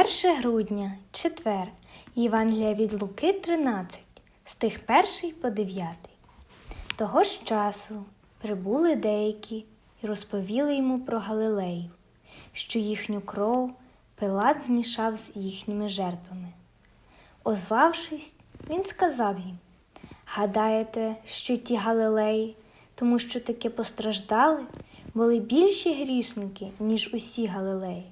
1 грудня, четвер, Євангелія від Луки 13, стих 1 по 9. Того ж часу прибули деякі і розповіли йому про Галилею, що їхню кров Пилат змішав з їхніми жертвами. Озвавшись, він сказав їм: Гадаєте, що ті Галилеї, тому що таки постраждали, були більші грішники, ніж усі Галилеї?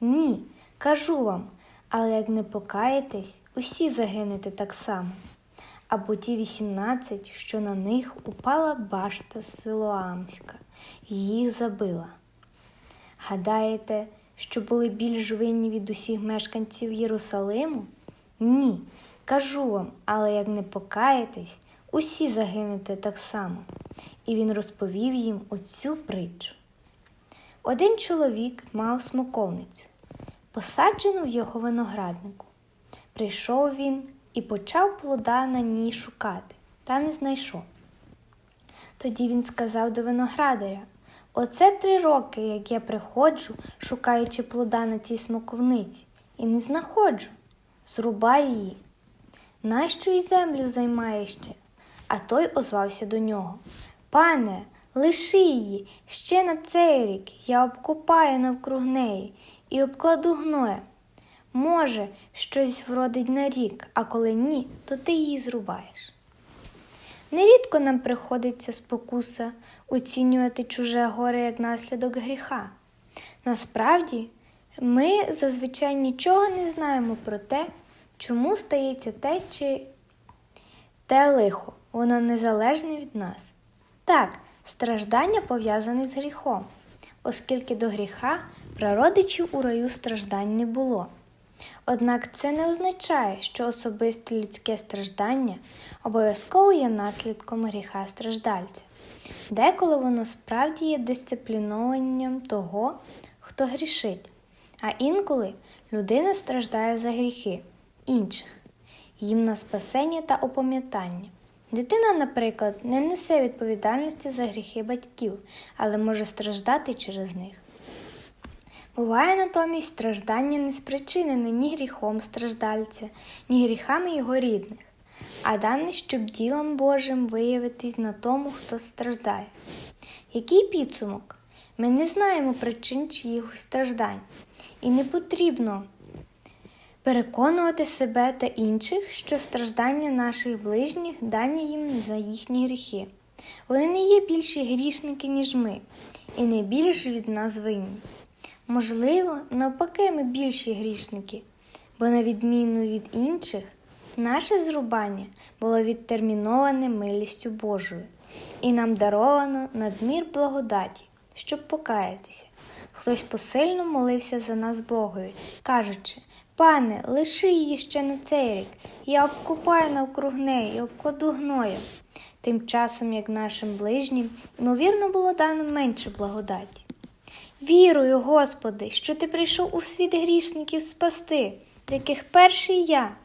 Ні, кажу вам, але як не покаєтесь, усі загинете так само. Або ті вісімнадцять, що на них упала башта Силоамська, і їх забила. Гадаєте, що були більш винні від усіх мешканців Єрусалиму? Ні, кажу вам, але як не покаєтесь, усі загинете так само. І він розповів їм оцю притчу. Один чоловік мав смоковницю, посаджену в його винограднику. Прийшов він і почав плода на ній шукати, та не знайшов. Тоді він сказав до виноградаря: Оце три роки, як я приходжу, шукаючи плода на цій смоковниці, і не знаходжу. Зрубай її. Нащо й землю займає ще? А той озвався до нього. Пане, лиши її ще на цей рік я обкопаю навкруг неї і обкладу гноєм. Може, щось вродить на рік, а коли ні, то ти її зрубаєш. Нерідко нам приходиться спокуса оцінювати чуже горе як наслідок гріха. Насправді, ми зазвичай нічого не знаємо про те, чому стається те чи те лихо, воно незалежне від нас. Так, страждання пов'язане з гріхом, оскільки до гріха прародичів у раю страждань не було. Однак це не означає, що особисте людське страждання обов'язково є наслідком гріха страждальця. Деколи воно справді є дисциплінованням того, хто грішить, а інколи людина страждає за гріхи інших, їм на спасення та опам'ятання. Дитина, наприклад, не несе відповідальності за гріхи батьків, але може страждати через них. Буває натомість страждання не спричинене ні гріхом страждальця, ні гріхами його рідних, а дане, щоб ділом Божим виявитись на тому, хто страждає. Який підсумок? Ми не знаємо причин чиїх страждань, і не потрібно переконувати себе та інших, що страждання наших ближніх дані їм за їхні гріхи. Вони не є більші грішники, ніж ми, і не більше від нас винні. Можливо, навпаки, ми більші грішники, бо, на відміну від інших, наше зрубання було відтерміноване милістю Божою, і нам даровано надмір благодаті, щоб покаятися. Хтось посильно молився за нас Богові, кажучи, Пане, лиши її ще на цей рік, я обкупаю навкруг неї і обкладу гноєм. Тим часом, як нашим ближнім, ймовірно, було дано менше благодаті. Вірую, Господи, що Ти прийшов у світ грішників спасти, з яких перший я.